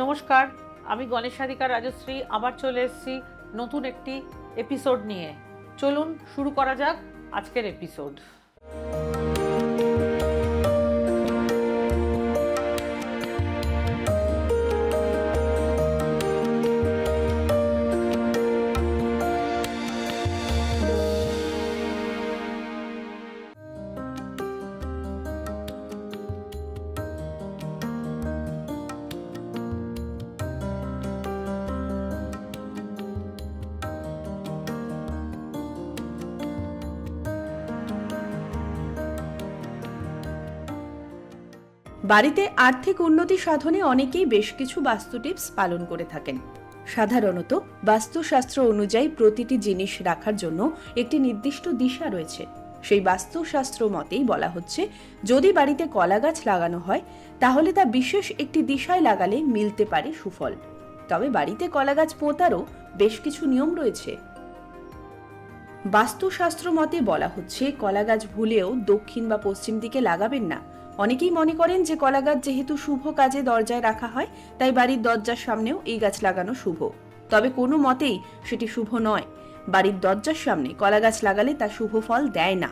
নমস্কার, আমি গণেশাধিকা রাজশ্রী, আবার চলে এসেছি নতুন একটি এপিসোড নিয়ে। চলুন, শুরু করা যাক আজকের এপিসোড বাড়িতে আর্থিক উন্নতি সাধনে অনেকেই বেশ কিছু বাস্তু টিপস পালন করে থাকেন। সাধারণত বাস্তুশাস্ত্র অনুযায়ী প্রতিটি জিনিস রাখার জন্য একটি নির্দিষ্ট দিশা রয়েছে। সেই বাস্তুশাস্ত্র মতেই বলা হচ্ছে, যদি বাড়িতে কলা গাছ লাগানো হয়, তাহলে তা বিশেষ একটি দিশায় লাগালে মিলতে পারে সুফল। তবে বাড়িতে কলা গাছ পোঁতারও বেশ কিছু নিয়ম রয়েছে। বাস্তুশাস্ত্র মতে বলা হচ্ছে কলা গাছ ভুলেও দক্ষিণ বা পশ্চিম দিকে লাগাবেন না। অনেকেই মনে করেন যে কলা গাছ যেহেতু শুভ কাজে দরজায় রাখা হয়, তাই বাড়ির দরজার সামনেও এই গাছ লাগানো শুভ। তবে কোনো মতেই সেটি শুভ নয়। বাড়ির দরজার সামনে কলা গাছ লাগালে তা শুভ ফল দেয় না।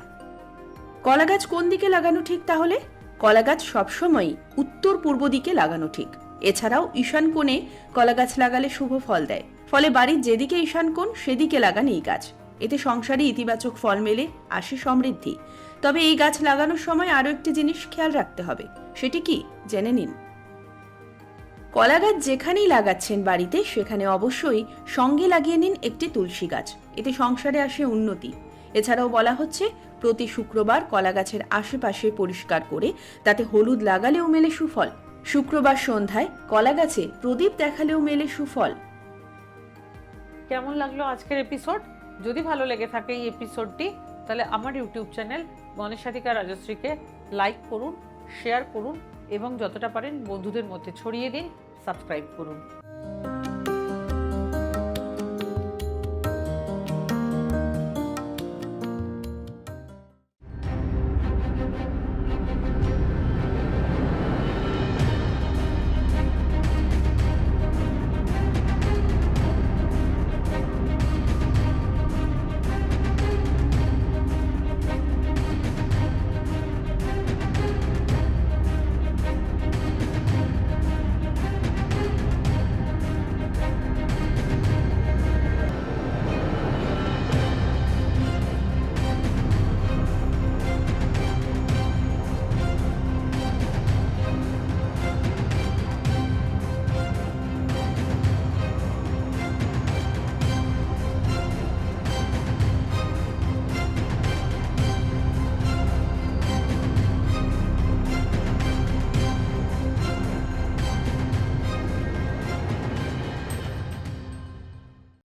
কলা গাছ কোন দিকে লাগানো ঠিক তাহলে? কলা গাছ সবসময়ই উত্তর পূর্ব দিকে লাগানো ঠিক। এছাড়াও ঈশান কোণে কলা গাছ লাগালে শুভ ফল দেয়। ফলে বাড়ির যেদিকে ঈশান কোণ, সেদিকে লাগান এই গাছ। এতে সংসারে ইতিবাচক ফল মেলে, আসে সমৃদ্ধি। তবে এই গাছ লাগানোর সময় আরও একটি জিনিস খেয়াল রাখতে হবে, সেটি কি? জেনে নিন। কলা গাছ যেখানেই লাগাচ্ছেন বাড়িতে, সেখানে অবশ্যই সঙ্গে লাগিয়ে নিন একটি তুলসী গাছ। এতে সংসারে আসে উন্নতি। এছাড়াও বলা হচ্ছে, প্রতি শুক্রবার কলা গাছের আশেপাশে পরিষ্কার করে তাতে হলুদ লাগালেও মেলে সুফল। শুক্রবার সন্ধ্যায় কলা গাছে প্রদীপ দেখালেও মেলে সুফল। কেমন লাগল আজকের এপিসোড? যদি ভালো লেগে থাকে এই এপিসোডটি তাহলে আমার ইউটিউব চ্যানেল গণেশাধিকা রাজশ্রীকে লাইক করুন শেয়ার করুন, এবং যতটা পারেন বন্ধুদের মধ্যে ছড়িয়ে দিন সাবস্ক্রাইব করুন।